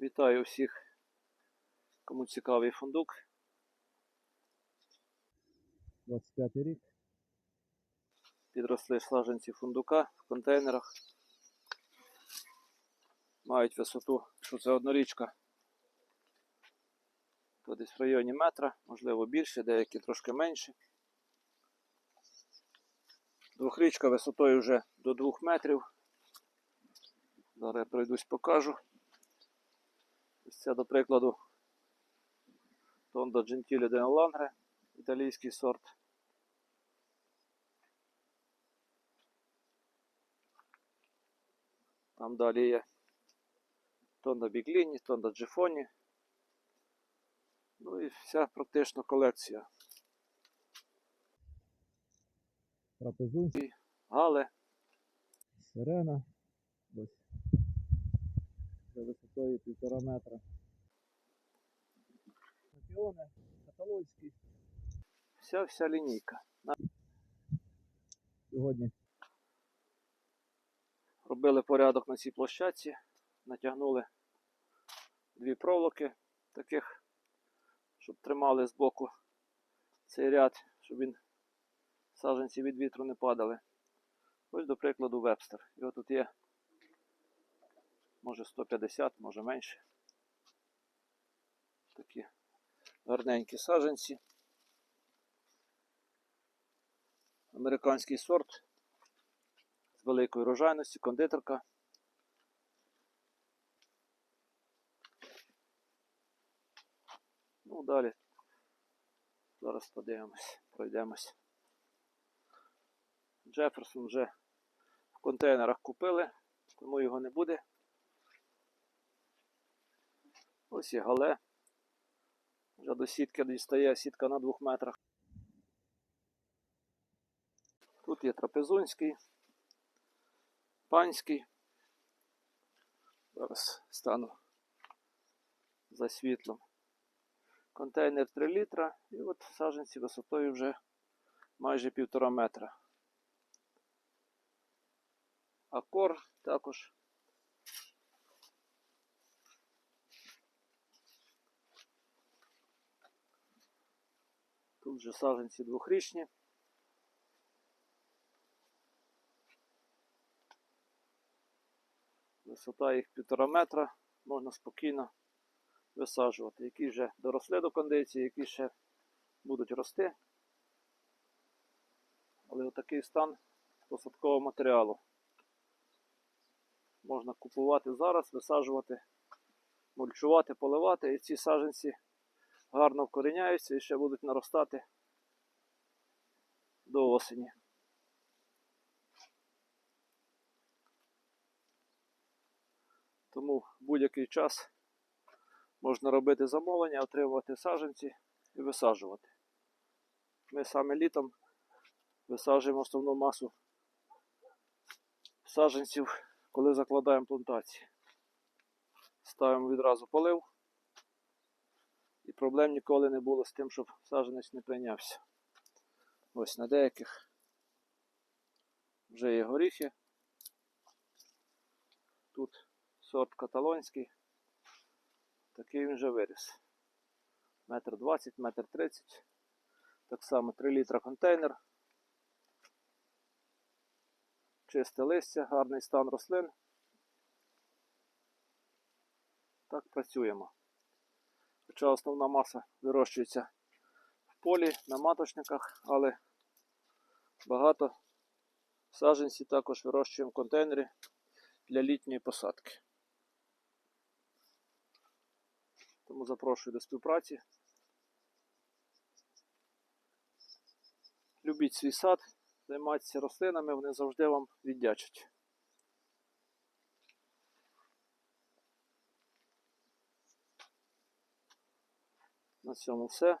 Вітаю всіх, кому цікавий фундук. 25 рік. Підросли саджанці фундука в контейнерах. Мають висоту, що це однорічка. То десь в районі метра, можливо більше, деякі трошки менше. Двохрічка висотою вже до 2 метрів. Зараз я пройдусь покажу. Ось це, до прикладу, Тондо Gentile de Langre, італійський сорт. Там далі є Тонда Бігліні, Тонда Джифоні. Ну і вся практично колекція. Трапезунський, Гале, сирена. Ось. Висотою півтора метра. Чемпіони, каталонський. вся вся лінійка. Сьогодні Робили порядок на цій площадці, натягнули дві проволоки таких, щоб тримали з боку цей ряд, щоб він саджанці від вітру не падали. Ось, до прикладу, вебстер. Його тут є, може 150, може менше. Такі гарненькі саджанці. Американський сорт з великої рожайності, кондитерка. Ну, далі. Зараз подивимось, пройдемось. Джеферсон вже в контейнерах купили, тому його не буде. Ось є гале. Вже до сітки дістає сітка на двох метрах. Тут є трапезунський, панський. Зараз стану за світлом. Контейнер 3 літра і от саджанці висотою вже майже півтора метра. Акор також. Тут же саджанці двохрічні. Висота їх півтора метра, можна спокійно висаджувати. Які вже доросли до кондиції, які ще будуть рости. Але отакий стан посадкового матеріалу. Можна купувати зараз, висаджувати, мульчувати, поливати, і ці саджанці гарно вкоріняються і ще будуть наростати до осені. Тому в будь-який час можна робити замовлення, отримувати саджанці і висаджувати. Ми саме літом висаджуємо основну масу саджанців, коли закладаємо плантації. Ставимо відразу полив. І проблем ніколи не було з тим, щоб саджанець не прийнявся. Ось на деяких вже є горіхи. Тут сорт каталонський. Такий він вже виріс. Метр двадцять, метр тридцять. Так само 3 літра контейнер. Чисте листя, гарний стан рослин. Так працюємо. Хоча основна маса вирощується в полі, на маточниках, але багато саджанців також вирощуємо в контейнері для літньої посадки. Тому запрошую до співпраці. Любіть свій сад, займайтеся рослинами, вони завжди вам віддячать. На цьому все.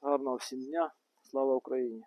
Гарного всім дня. Слава Україні!